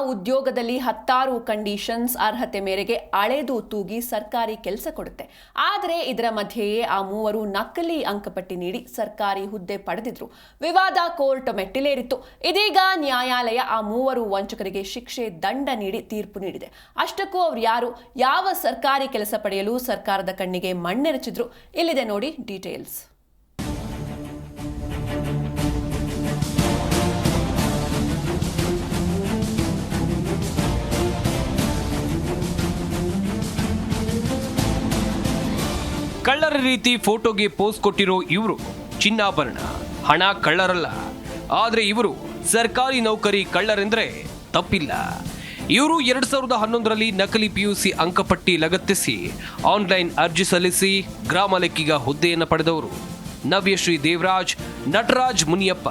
ಉದ್ಯೋಗದಲ್ಲಿ ಹತ್ತಾರು ಕಂಡೀಷನ್ಸ್ ಅರ್ಹತೆ ಮೇರೆಗೆ ಅಳೆದು ತೂಗಿ ಸರ್ಕಾರಿ ಕೆಲಸ ಕೊಡುತ್ತೆ. ಆದರೆ ಇದರ ಮಧ್ಯೆಯೇ ಆ ಮೂವರು ನಕಲಿ ಅಂಕಪಟ್ಟಿ ನೀಡಿ ಸರ್ಕಾರಿ ಹುದ್ದೆ ಪಡೆದಿದ್ರು. ವಿವಾದ ಕೋರ್ಟ್ ಮೆಟ್ಟಿಲೇರಿತ್ತು. ಇದೀಗ ನ್ಯಾಯಾಲಯ ಆ ಮೂವರು ವಂಚಕರಿಗೆ ಶಿಕ್ಷೆ ದಂಡ ನೀಡಿ ತೀರ್ಪು ನೀಡಿದೆ. ಅಷ್ಟಕ್ಕೂ ಅವರು ಯಾರು? ಯಾವ ಸರ್ಕಾರಿ ಕೆಲಸ ಪಡೆಯಲು ಸರ್ಕಾರದ ಕಣ್ಣಿಗೆ ಮಣ್ಣೆರಚಿದ್ರು? ಇಲ್ಲಿದೆ ನೋಡಿ ಡೀಟೇಲ್ಸ್ ಕಳ್ಳರ ರೀತಿ ಫೋಟೋಗೆ ಪೋಸ್ ಕೊಟ್ಟಿರೋ ಇವರು ಚಿನ್ನಾಭರಣ. ಹಣ ಕಳ್ಳರಲ್ಲ. ಆದರೆ ಇವರು ಸರ್ಕಾರಿ ನೌಕರಿ ಕಳ್ಳರೆಂದ್ರೆ ತಪ್ಪಿಲ್ಲ. ಇವರು ಎರಡು ಸಾವಿರದ ಹನ್ನೊಂದರಲ್ಲಿ ನಕಲಿ ಪಿಯುಸಿ ಅಂಕಪಟ್ಟಿ ಲಗತ್ತಿಸಿ ಆನ್ಲೈನ್ ಅರ್ಜಿ ಸಲ್ಲಿಸಿ ಗ್ರಾಮ ಲೆಕ್ಕಿಗ ಹುದ್ದೆಯನ್ನು ಪಡೆದವರು ನವ್ಯಶ್ರೀ ದೇವರಾಜ್, ನಟರಾಜ್ ಮುನಿಯಪ್ಪ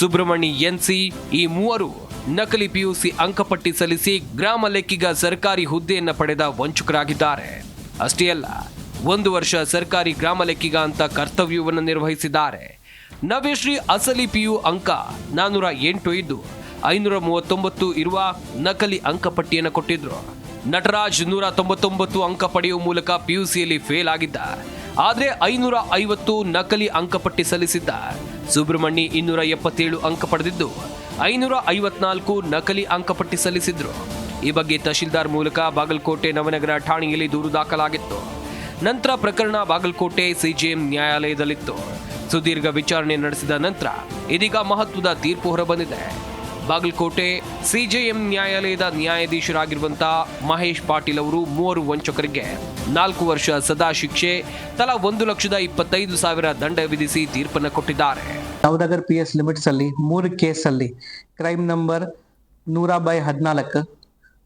ಸುಬ್ರಹ್ಮಣಿ ಎನ್ಸಿ ಈ ಮೂವರು ನಕಲಿ ಪಿಯುಸಿ ಅಂಕಪಟ್ಟಿ ಸಲ್ಲಿಸಿ ಗ್ರಾಮ ಲೆಕ್ಕಿಗ ಸರ್ಕಾರಿ ಹುದ್ದೆಯನ್ನು ಪಡೆದ ವಂಚಕರಾಗಿದ್ದಾರೆ. ಅಷ್ಟೇ ಅಲ್ಲ ಒಂದು ವರ್ಷ ಸರ್ಕಾರಿ ಗ್ರಾಮ ಲೆಕ್ಕಿಗ ಅಂತ ಕರ್ತವ್ಯವನ್ನು ನಿರ್ವಹಿಸಿದ್ದಾರೆ. ನವ್ಯಶ್ರೀ ಅಸಲಿ ಪಿಯು ಅಂಕ ನಾನ್ನೂರ ಎಂಟು ಇದ್ದು ಐನೂರ ಮೂವತ್ತೊಂಬತ್ತು ಇರುವ ನಕಲಿ ಅಂಕಪಟ್ಟಿಯನ್ನು ಕೊಟ್ಟಿದ್ರು. ನಟರಾಜ್ ನೂರ ತೊಂಬತ್ತೊಂಬತ್ತು ಅಂಕ ಪಡೆಯುವ ಮೂಲಕ ಪಿಯುಸಿಯಲ್ಲಿ ಫೇಲ್ ಆಗಿದ್ದ. ಆದರೆ ಐನೂರ ಐವತ್ತು ನಕಲಿ ಅಂಕಪಟ್ಟಿ ಸಲ್ಲಿಸಿದ್ದ. ಸುಬ್ರಹ್ಮಣ್ಯ ಇನ್ನೂರ ಎಪ್ಪತ್ತೇಳು ಅಂಕ ಪಡೆದಿದ್ದು, ಐನೂರ ಐವತ್ನಾಲ್ಕು ನಕಲಿ ಅಂಕಪಟ್ಟಿ ಸಲ್ಲಿಸಿದ್ರು. ಈ ಬಗ್ಗೆ ತಹಶೀಲ್ದಾರ್ ಮೂಲಕ ಬಾಗಲಕೋಟೆ, ನವನಗರ, ಠಾಣೆಯಲ್ಲಿ ದೂರು ದಾಖಲಾಗಿತ್ತು. ನಂತರ ಪ್ರಕರಣ ಬಾಗಲಕೋಟೆ ಸಿಜೆಎಂ ನ್ಯಾಯಾಲಯದಲ್ಲಿತ್ತು. ಸುದೀರ್ಘ ವಿಚಾರಣೆ ನಡೆಸಿದ ನಂತರ ಇದೀಗ ಮಹತ್ವದ ತೀರ್ಪು ಹೊರಬಂದಿದೆ. ಬಾಗಲಕೋಟೆ ಸಿಜೆಎಂ ನ್ಯಾಯಾಲಯದ ನ್ಯಾಯಾಧೀಶರಾಗಿರುವಂತಹ ಮಹೇಶ್ ಪಾಟೀಲ್ ಅವರು ಮೂವರು ವಂಚಕರಿಗೆ ನಾಲ್ಕು ವರ್ಷ ಸದಾ ಶಿಕ್ಷೆ, ತಲಾ ಒಂದು ಲಕ್ಷದ ಇಪ್ಪತ್ತೈದು ಸಾವಿರ ದಂಡ ವಿಧಿಸಿ ತೀರ್ಪನ್ನು ಕೊಟ್ಟಿದ್ದಾರೆ. ನವನಗರ್ ಪಿ ಎಸ್ ಲಿಮಿಟ್ಸ್ ಅಲ್ಲಿ, ಮೂರು ಕೇಸ್ ಅಲ್ಲಿ ಕ್ರೈಮ್ ನಂಬರ್ ನೂರ ಬೈ ಹದಿನಾಲ್ಕು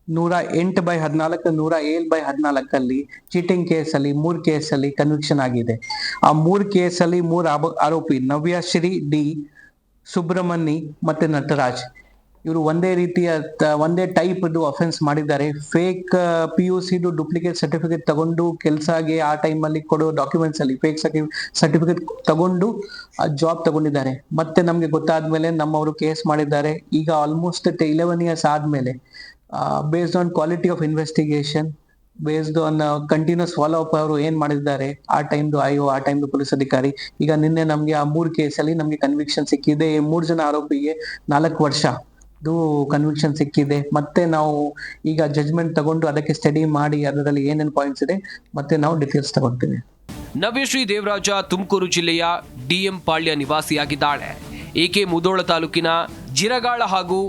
ನೂರ ಎಂಟು ಬೈ ಹದಿನಾಲ್ಕು, ನೂರ ಏಳು ಬೈ ಹದಿನಾಲ್ಕಲ್ಲಿ ಚೀಟಿಂಗ್ ಕೇಸಲ್ಲಿ ಮೂರು ಕೇಸಲ್ಲಿ ಕನ್ವಿಕ್ಷನ್ ಆಗಿದೆ. ಆ ಮೂರು ಕೇಸಲ್ಲಿ ಮೂರು ಆರೋಪಿ ನವ್ಯಶ್ರೀ ಡಿ ಸುಬ್ರಹ್ಮಣಿ ಮತ್ತೆ ನಟರಾಜ್. ಇವರು ಒಂದೇ ರೀತಿಯ ಒಂದೇ ಟೈಪ್ ಅಫೆನ್ಸ್ ಮಾಡಿದ್ದಾರೆ. ಫೇಕ್ ಪಿ ಯು ಸಿದು ಡೂಪ್ಲಿಕೇಟ್ ಸರ್ಟಿಫಿಕೇಟ್ ತಗೊಂಡು ಕೆಲಸಗೆ ಆ ಟೈಮಲ್ಲಿ ಕೊಡೋ ಡಾಕ್ಯುಮೆಂಟ್ಸ್ ಅಲ್ಲಿ ಫೇಕ್ ಸರ್ಟಿಫಿಕೇಟ್ ತಗೊಂಡು ಜಾಬ್ ತಗೊಂಡಿದ್ದಾರೆ. ಮತ್ತೆ ನಮ್ಗೆ ಗೊತ್ತಾದ್ಮೇಲೆ ನಮ್ಮವರು ಕೇಸ್ ಮಾಡಿದ್ದಾರೆ. ಈಗ ಆಲ್ಮೋಸ್ಟ್ ಇಲೆವೆನ್ ಇಯರ್ಸ್ ಆದ್ಮೇಲೆ based on quality of investigation based on continuous follow up ಅವರು ಏನ್ ಮಾಡಿದ್ದಾರೆ, ಆ ಟೈಮ್ದು ಐ ಆ ಟೈಮ್ದು ಪೊಲೀಸ್ ಅಧಿಕಾರಿ, ಈಗ ನಿನ್ನೆ ನಮ್ಗೆ ಆ ಮೂರು ಕೇಸಲ್ಲಿ ನಮ್ಗೆ ಕನ್ವಿಕ್ಷನ್ ಸಿಕ್ಕಿದೆ. ಮೂರು ಜನ ಆರೋಪಿಗೆ ನಾಲ್ಕು ವರ್ಷ ಕನ್ವಿಕ್ಷನ್ ಸಿಕ್ಕಿದೆ. ಮತ್ತೆ ನಾವು ಈಗ ಜಜ್ಮೆಂಟ್ ತಗೊಂಡು ಅದಕ್ಕೆ ಸ್ಟಡಿ ಮಾಡಿ ಅದರಲ್ಲಿ ಏನೇನು ಪಾಯಿಂಟ್ಸ್ ಇದೆ, ಮತ್ತೆ ನಾವು ಡಿಟೇಲ್ಸ್ ತಗೊಳ್ತೀವಿ. ನವ್ಯಶ್ರೀ ದೇವರಾಜ ತುಮಕೂರು ಜಿಲ್ಲೆಯ ಡಿಎಂ ಪಾಳ್ಯ ನಿವಾಸಿಯಾಗಿದ್ದಾಳೆ. ಈಕೆ ಮುದೋಳ ತಾಲೂಕಿನ ಜಿರಗಾಳ ಹಾಗೂ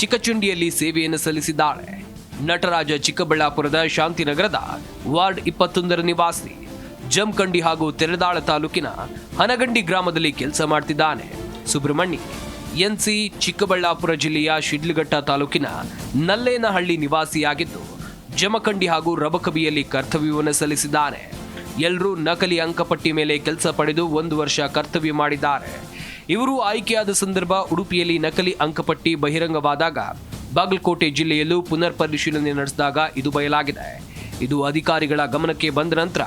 ಚಿಕ್ಕಚುಂಡಿಯಲ್ಲಿ ಸೇವೆಯನ್ನು ಸಲ್ಲಿಸಿದ್ದಾಳೆ. ನಟರಾಜ ಚಿಕ್ಕಬಳ್ಳಾಪುರದ ಶಾಂತಿನಗರದ ವಾರ್ಡ್ ಇಪ್ಪತ್ತೊಂದರ ನಿವಾಸಿ, ಜಮಖಂಡಿ ಹಾಗೂ ತೆರೆದಾಳ ತಾಲೂಕಿನ ಹನಗಂಡಿ ಗ್ರಾಮದಲ್ಲಿ ಕೆಲಸ ಮಾಡ್ತಿದ್ದಾನೆ. ಸುಬ್ರಹ್ಮಣ್ಯ ಎನ್ಸಿ ಚಿಕ್ಕಬಳ್ಳಾಪುರ ಜಿಲ್ಲೆಯ ಶಿಡ್ಲಘಟ್ಟ ತಾಲೂಕಿನ ನಲ್ಲೇನಹಳ್ಳಿ ನಿವಾಸಿಯಾಗಿದ್ದು, ಜಮಖಂಡಿ ಹಾಗೂ ರಬಕಬಿಯಲ್ಲಿ ಕರ್ತವ್ಯವನ್ನು ಸಲ್ಲಿಸಿದ್ದಾನೆ. ಎಲ್ಲರೂ ನಕಲಿ ಅಂಕಪಟ್ಟಿ ಮೇಲೆ ಕೆಲಸ ಪಡೆದು ಒಂದು ವರ್ಷ ಕರ್ತವ್ಯ ಮಾಡಿದ್ದಾರೆ. ಇವರು ಆಯ್ಕೆಯಾದ ಸಂದರ್ಭ ಉಡುಪಿಯಲ್ಲಿ ನಕಲಿ ಅಂಕಪಟ್ಟಿ ಬಹಿರಂಗವಾದಾಗ ಬಾಗಲಕೋಟೆ ಜಿಲ್ಲೆಯಲ್ಲೂ ಪುನರ್ ಪರಿಶೀಲನೆ ನಡೆಸಿದಾಗ ಇದು ಬಯಲಾಗಿದೆ. ಇದು ಅಧಿಕಾರಿಗಳ ಗಮನಕ್ಕೆ ಬಂದ ನಂತರ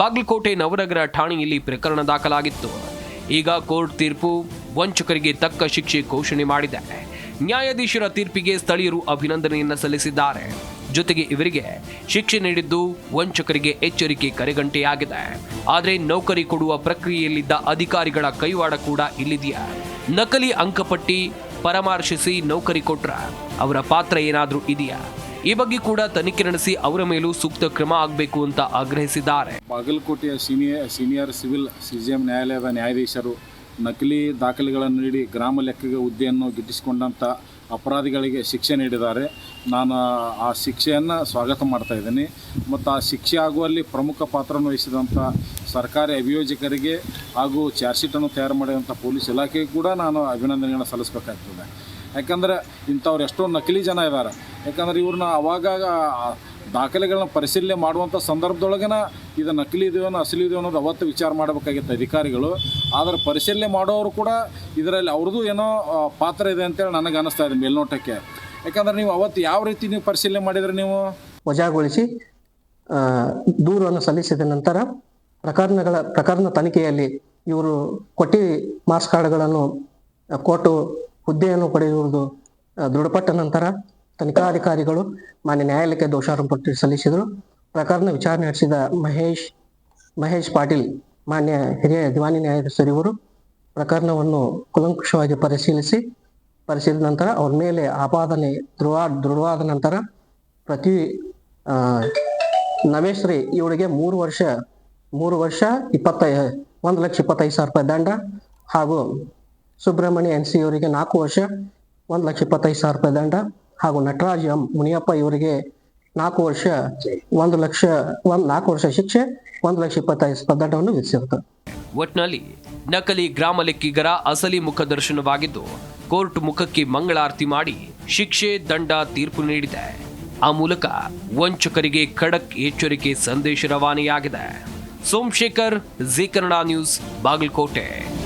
ಬಾಗಲಕೋಟೆ ನವನಗರ ಠಾಣೆಯಲ್ಲಿ ಪ್ರಕರಣ ದಾಖಲಾಗಿತ್ತು. ಈಗ ಕೋರ್ಟ್ ತೀರ್ಪು ವಂಚಕರಿಗೆ ತಕ್ಕ ಶಿಕ್ಷೆ ಘೋಷಣೆ ಮಾಡಿದೆ. ನ್ಯಾಯಾಧೀಶರ ತೀರ್ಪಿಗೆ ಸ್ಥಳೀಯರು ಅಭಿನಂದನೆಯನ್ನು ಸಲ್ಲಿಸಿದ್ದಾರೆ. ಜೊತೆಗೆ ಇವರಿಗೆ ಶಿಕ್ಷೆ ನೀಡಿದ್ದು ವಂಚಕರಿಗೆ ಎಚ್ಚರಿಕೆ ಕರೆಗಂಟೆಯಾಗಿದೆ. ಆದರೆ ನೌಕರಿ ಕೊಡುವ ಪ್ರಕ್ರಿಯೆಯಲ್ಲಿದ್ದ ಅಧಿಕಾರಿಗಳ ಕೈವಾಡ ಕೂಡ ಇಲ್ಲಿದೆಯಾ? ನಕಲಿ ಅಂಕಪಟ್ಟಿ ಪರಾಮರ್ಶಿಸಿ ನೌಕರಿ ಕೊಟ್ರ ಅವರ ಪಾತ್ರ ಏನಾದರೂ ಇದೆಯಾ? ಈ ಬಗ್ಗೆ ಕೂಡ ತನಿಖೆ ನಡೆಸಿ ಅವರ ಮೇಲೂ ಸೂಕ್ತ ಕ್ರಮ ಆಗಬೇಕು ಅಂತ ಆಗ್ರಹಿಸಿದ್ದಾರೆ. ಬಾಗಲಕೋಟೆಯ ಸೀನಿಯರ್ ಸೀನಿಯರ್ ಸಿವಿಲ್ ಸಿಜಿಎಂ ನ್ಯಾಯಾಲಯದ ನ್ಯಾಯಾಧೀಶರು ನಕಲಿ ದಾಖಲೆಗಳನ್ನು ನೀಡಿ ಗ್ರಾಮ ಲೆಕ್ಕಗೆ ಹುದ್ದೆಯನ್ನು ಗಿಟ್ಟಿಸಿಕೊಂಡಂಥ ಅಪರಾಧಿಗಳಿಗೆ ಶಿಕ್ಷೆ ನೀಡಿದ್ದಾರೆ. ನಾನು ಆ ಶಿಕ್ಷೆಯನ್ನು ಸ್ವಾಗತ ಮಾಡ್ತಾ ಇದ್ದೀನಿ. ಮತ್ತು ಆ ಶಿಕ್ಷೆ ಆಗುವಲ್ಲಿ ಪ್ರಮುಖ ಪಾತ್ರವನ್ನು ವಹಿಸಿದಂಥ ಸರ್ಕಾರಿ ಅಭಿಯೋಜಕರಿಗೆ ಹಾಗೂ ಚಾರ್ಜ್ ಶೀಟನ್ನು ತಯಾರು ಮಾಡಿದಂಥ ಪೊಲೀಸ್ ಇಲಾಖೆಗೆ ಕೂಡ ನಾನು ಅಭಿನಂದನೆಗಳನ್ನು ಸಲ್ಲಿಸಬೇಕಾಗ್ತದೆ. ಯಾಕಂದರೆ ಇಂಥವ್ರು ಎಷ್ಟೋ ನಕಲಿ ಜನ ಇದ್ದಾರೆ ಯಾಕಂದ್ರೆ ಇವ್ರನ್ನ ಅವಾಗ ದಾಖಲೆಗಳನ್ನ ಪರಿಶೀಲನೆ ಮಾಡುವಂಥ ಸಂದರ್ಭದೊಳಗನ ಇದು ನಕಲಿ ಇದೆಯೋ ಅಸಲಿ ಇದೆಯೋ ಅನ್ನೋದು ಅವತ್ತು ವಿಚಾರ ಮಾಡಬೇಕಾಗಿತ್ತು ಅಧಿಕಾರಿಗಳು. ಆದರೆ ಪರಿಶೀಲನೆ ಮಾಡೋರು ಕೂಡ ಇದರಲ್ಲಿ ಅವ್ರದ್ದು ಏನೋ ಪಾತ್ರ ಇದೆ ಅಂತೇಳಿ ನನಗೆ ಅನಿಸ್ತಾ ಇದೆ ಮೇಲ್ನೋಟಕ್ಕೆ. ಯಾಕಂದ್ರೆ ನೀವು ಅವತ್ತು ಯಾವ ರೀತಿ ನೀವು ಪರಿಶೀಲನೆ ಮಾಡಿದ್ರೆ ನೀವು? ವಜಾಗೊಳಿಸಿ ದೂರನ್ನು ಸಲ್ಲಿಸಿದ ನಂತರ ಪ್ರಕರಣಗಳ, ಪ್ರಕರಣ ತನಿಖೆಯಲ್ಲಿ ಇವರು ಕೊಟ್ಟಿ ಮಾರ್ಕ್ಸ್ ಕಾರ್ಡ್ಗಳನ್ನು ಕೊಟ್ಟು ಹುದ್ದೆಯನ್ನು ಪಡೆಯುವುದು ದೃಢಪಟ್ಟ ನಂತರ ತನಿಖಾಧಿಕಾರಿಗಳು ಮಾನ್ಯ ನ್ಯಾಯಾಲಯಕ್ಕೆ ದೋಷಾರೋಪಟ್ಟಿ ಸಲ್ಲಿಸಿದರು. ಪ್ರಕರಣ ವಿಚಾರಣೆ ನಡೆಸಿದ ಮಹೇಶ್ ಮಹೇಶ್ ಪಾಟೀಲ್ ಮಾನ್ಯ ಹಿರಿಯ ದಿವಾನಿ ನ್ಯಾಯಾಧೀಶರಿವರು ಪ್ರಕರಣವನ್ನು ಕುಲಂಕುಷವಾಗಿ ಪರಿಶೀಲಿಸಿ ಪರಿಶೀಲಿಸಿದ ನಂತರ ಅವ್ರ ಮೇಲೆ ಆಪಾದನೆ ದೃಢ ದೃಢವಾದ ನಂತರ ಪ್ರತಿ ನವೇಶ್ರಿ ಇವಳಿಗೆ ಮೂರು ವರ್ಷ ಮೂರು ವರ್ಷ ಇಪ್ಪತ್ತೈ, ಒಂದು ಲಕ್ಷ ಇಪ್ಪತ್ತೈದು ಸಾವಿರ ರೂಪಾಯಿ ದಂಡ ಹಾಗೂ ಸುಬ್ರಹ್ಮಣ್ಯ ಎನ್ ಸಿ ಇವರಿಗೆ ನಾಲ್ಕು ವರ್ಷ, ಒಂದು ಲಕ್ಷ ಇಪ್ಪತ್ತೈದು ಸಾವಿರ ರೂಪಾಯಿ ದಂಡ ಹಾಗೂ ನಟರಾಜ್ ಎಂ ಮುನಿಯಪ್ಪ ಇವರಿಗೆ ನಾಲ್ಕು ವರ್ಷ ಒಂದು ಲಕ್ಷ, ಒಂದ್ ನಾಲ್ಕು ವರ್ಷ ಶಿಕ್ಷೆ, ಒಂದು ಲಕ್ಷ ಇಪ್ಪತ್ತೈದು ಸ್ಪರ್ಧಾಟವನ್ನು ವಿಧಿಸಿರುತ್ತೆ ಒಟ್ನಲ್ಲಿ ನಕಲಿ ಗ್ರಾಮ ಲೆಕ್ಕಿಗರ ಅಸಲಿ ಮುಖ ದರ್ಶನವಾಗಿದ್ದು ಕೋರ್ಟ್ ಮುಖಕ್ಕೆ ಮಂಗಳಾರತಿ ಮಾಡಿ ಶಿಕ್ಷೆ ದಂಡ ತೀರ್ಪು ನೀಡಿದೆ. ಆ ಮೂಲಕ ವಂಚಕರಿಗೆ ಖಡಕ್ ಎಚ್ಚರಿಕೆ ಸಂದೇಶ ರವಾನೆಯಾಗಿದೆ. Somashekar Zee Kannada news, Bagalkote.